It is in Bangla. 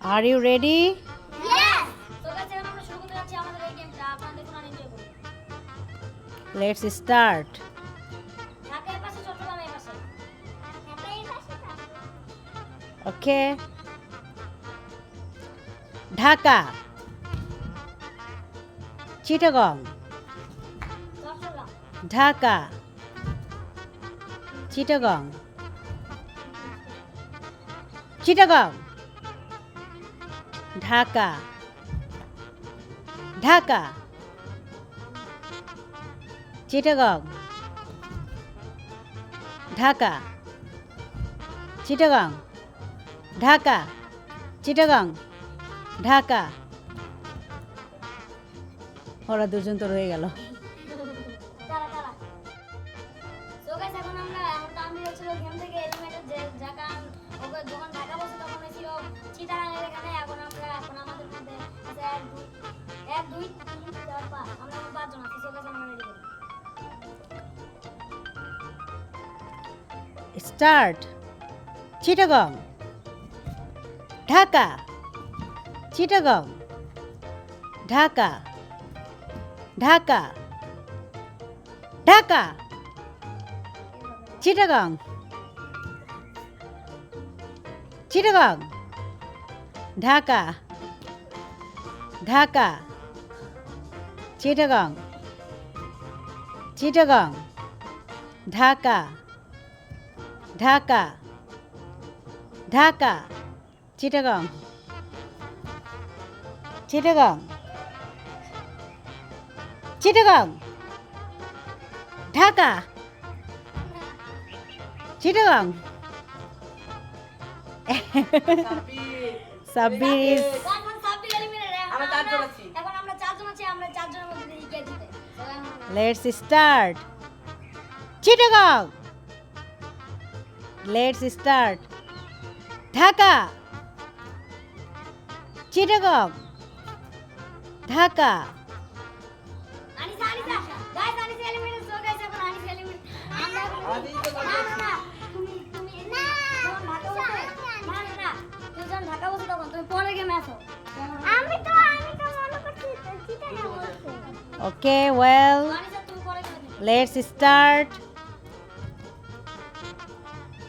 Are you ready let's start okay Dhaka Chittagong Dhaka. Chittagong Chittagong Dhaka. Dhaka. Chittagong. Dhaka. Chittagong. Dhaka. Chittagong. Dhaka. ওরা দুজন তো রয়ে গেল। এখন আমরা আমি হচ্ছিল থেকে যে স্টার্ট। চিটাগং। ঢাকা। চিটাগং। ঢাকা। ঢাকা। ঢাকা। চিটাগং। চিটাগং। ঢাকা। ঢাকা। চিটাগং। চিটাগং। ঢাকা। ঢাকা। ঢাকা চিটাগং। চিটাগং। চিটাগং। ঢাকা। চিটাগং। সাব্বির। ইজ এখন- let's start Chittagong. Let's start Dhaka. Chittagong Dhaka. Anisa Anisa guys Anisa